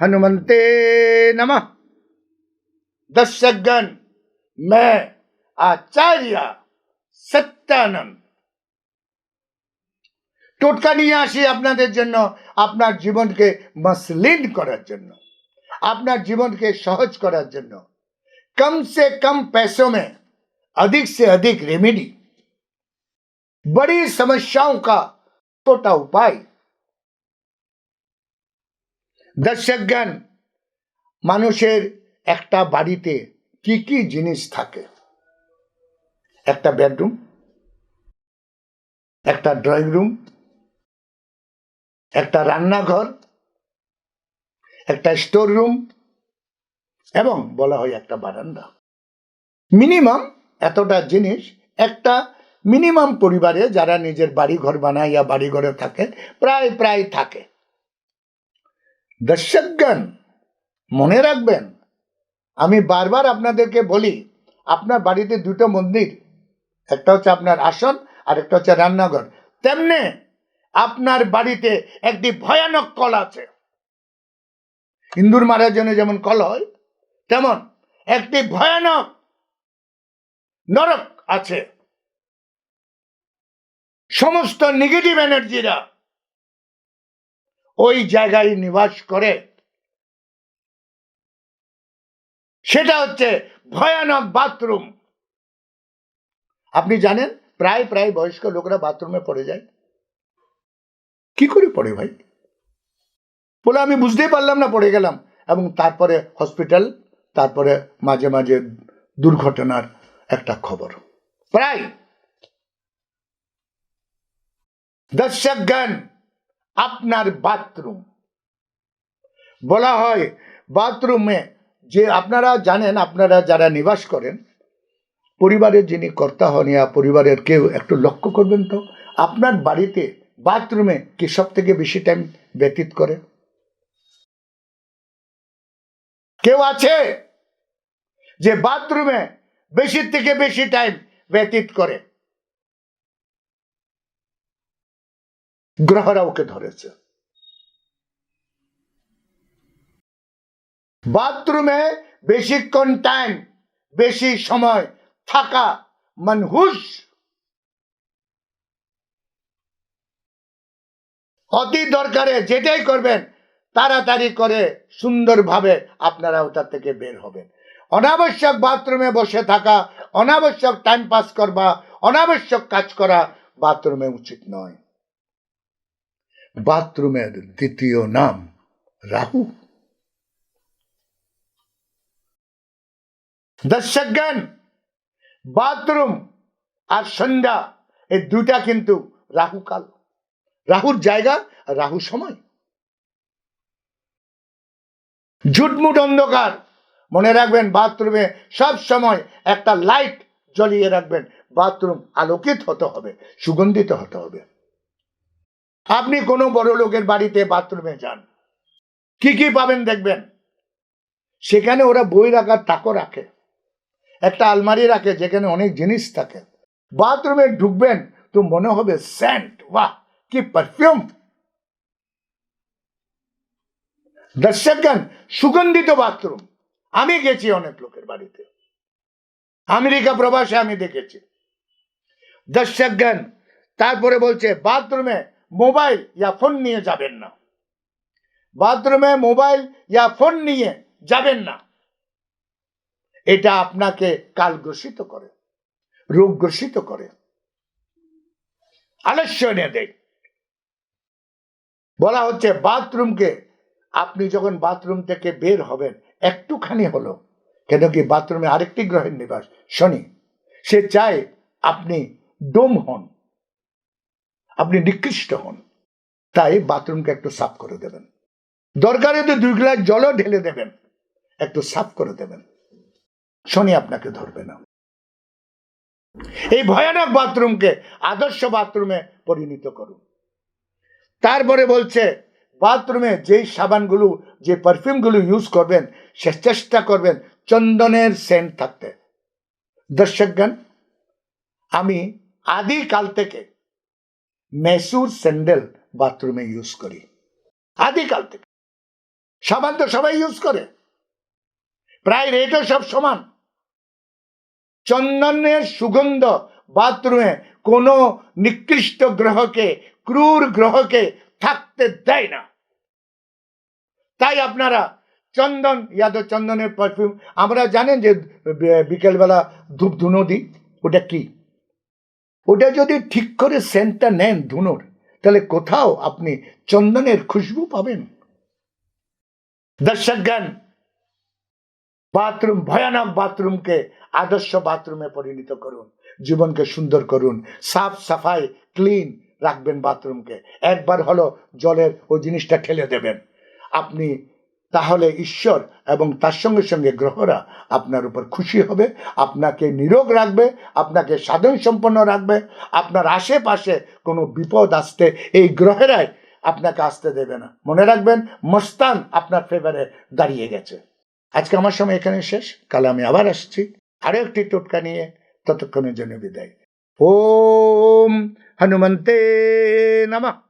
हनुमंते नमः दर्शकगण मैं आचार्य সত্যানন্দ টোটকা নিয়ে আসি আপনাদের জন্য আপনার জীবনকে মসলিন করার জন্য আপনার জীবনকে সহজ করার জন্য कम से कम पैसों में अधिक से अधिक रेमेडी बड़ी समस्याओं का छोटा उपाय দর্শকগণ মানুষের একটা বাড়িতে কি কি জিনিস থাকে? একটা বেডরুম একটা ড্রয়িং রুম একটা রান্নাঘর, একটা স্টোর রুম এবং বলা হয় একটা বারান্দা। মিনিমাম এতটা জিনিস, একটা মিনিমাম পরিবারে যারা নিজের বাড়ি ঘর বানায় বাড়ি ঘরে থাকে, প্রায় প্রায় থাকে। দর্শকগণ, মনে রাখবেন, আমি বারবার আপনাদেরকে বলি, আপনার বাড়িতে দুটো মন্দির, একটা হচ্ছে আপনার আসন আর একটা হচ্ছে রান্নাঘর। তেমনি আপনার বাড়িতে একটি ভয়ানক কল আছে। ইন্দুর মারার জন্য যেমন কল হয়, তেমন একটি ভয়ানক নরক আছে। সমস্ত নেগেটিভ এনার্জিরা ওই জায়গায় নিবাস করে। সেটা হচ্ছে ভয়ানক বাথরুম। আপনি জানেন, প্রায় প্রায় বয়স্ক লোকরা বাথরুমে পড়ে যায়। কি করে পড়ে ভাই? বলে আমি বুঝতেই পারলাম না, পড়ে গেলাম। এবং তারপরে হসপিটাল, তারপরে মাঝে মাঝে দুর্ঘটনার একটা খবর। প্রায়। দর্শকগণ আপনার বাথরুম। বলা হয় বাথরুমে যে আপনারা জানেন, আপনারা যারা নিবাস করেন, পরিবারের যিনি কর্তা হন ইয়া পরিবারের কেউ একটু লক্ষ্য করবেন তো, আপনার বাড়িতে বাথরুমে কি সব থেকে বেশি টাইম ব্যতীত করে? কেউ আছে যে বাথরুমে বেশি থেকে বেশি টাইম ব্যতীত করে? গ্রহরা ওকে ধরেছে। বাথরুমে বেশিক্ষণ টাইম বেশি সময় থাকা মনহুস অতি দরকারে যেটাই করবেন, তাড়াতাড়ি করে সুন্দরভাবে আপনারা ওটা থেকে বের হবেন। অনাবশ্যক বাথরুমে বসে থাকা, অনাবশ্যক টাইম পাস করবা, অনাবশ্যক কাজ করা বাথরুমে উচিত নয়। বাথরুমের দ্বিতীয় নাম রাহু। দর্শকগণ বাথরুম আর সন্ধ্যা, এই দুটা কিন্তু রাহু কাল। রাহুর জায়গা রাহু সময়। ঝুটমুট অন্ধকার, মনে রাখবেন বাথরুমে সব সময় একটা লাইট জ্বলিয়ে রাখবেন, বাথরুম আলোকিত হতে হবে, সুগন্ধিত হতে হবে। আপনি কোনো বড় লোকের বাড়িতে বাথরুমে যান। কি কি পাবেন দেখবেন? সেখানে ওরা বই রাখার তাকও রাখে। একটা আলমারি রাখে যেখানে অনেক জিনিস থাকে। বাথরুমে ঢুকবেন তো মনে হবে, স্যান্ট, বাহ, কি পারফিউম দর্শকগণ সুগন্ধিত বাথরুম। আমি গেছি অনেক লোকের বাড়িতে। আমেরিকা প্রবাসে আমি দেখেছি। দর্শকগণ তারপরে বলছে, বাথরুমে মোবাইল ইয়া ফোন নিয়ে যাবেন না। বাথরুমে মোবাইল ইয়া ফোন নিয়ে যাবেন না। এটা আপনাকে কাল গ্রসিত করে, রোগ গ্রসিত করে। আলস্য এনে দেয়। বলা হচ্ছে বাথরুমকে, আপনি যখন বাথরুম থেকে বের হবেন, একটুখানি হলো, কেন কি বাথরুমে আরেকটি গ্রহের নিবাস, শনি, সে চায় আপনি ডোম হন। আপনি নিকৃষ্ট হন। তাই বাথরুমকে একটু সাফ করে দেবেন। দরকারে তো দুই গ্লাস জলও ঢেলে দেবেন। একটু সাফ করে দেবেন। শনি আপনাকে ধরবে না। এই ভয়ানক বাথরুমকে, আদর্শ বাথরুমে পরিণত করুন। তারপরে বলছে, বাথরুমে যেই সাবানগুলো, যে পারফিউমগুলো ইউজ করবেন, সে চেষ্টা করবেন চন্দনের সেন্ট থাকতে। দর্শকগণ, আমি আদিকাল থেকে মেসুর স্যান্ডেল বাথরুমে ইউজ করি। আদিকাল থেকে। সাবান তো সবাই ইউজ করে। প্রায় রেটও সব সমান। চন্দনের সুগন্ধ বাথরুমে কোনো নিকৃষ্ট গ্রহকে, ক্রূর গ্রহকে থাকতে দেয় না। তাই আপনারা চন্দন, ইয়াদ চন্দনের পারফিউম আমরা জানেন যে বিকেলবেলা ধূপ ধুনো দিই। ওটা কি? ওটা যদি ঠিক করে সেন্টটা নেন ধুনোর, তাহলে কোথাও আপনি চন্দনের খুশবু পাবেন। দর্শকগণ বাথরুম, ভয়ানক বাথরুমকে আদর্শ বাথরুমে পরিণত করুন, জীবনকে সুন্দর করুন, সাফ সাফাই, ক্লিন রাখবেন বাথরুমকে। একবার হলো জলের ওই জিনিসটা ঠেলে দেবেন। আপনি তাহলে ঈশ্বর এবং তার সঙ্গে সঙ্গে গ্রহরা আপনার উপর খুশি হবে, আপনাকে নিরোগ রাখবে, আপনাকে সাধন সম্পন্ন রাখবে, আপনার আশেপাশে কোনো বিপদ আসতে এই গ্রহেরাই আপনাকে আসতে দেবে না। মনে রাখবেন, মস্তান আপনার ফেভারে দাঁড়িয়ে গেছে। আজকে আমার সময় এখানে শেষ, কাল আমি আবার আসছি। আরও একটি টোটকা নিয়ে ততক্ষণের জন্য বিদায়। ওম হনুমন্তে নমঃ।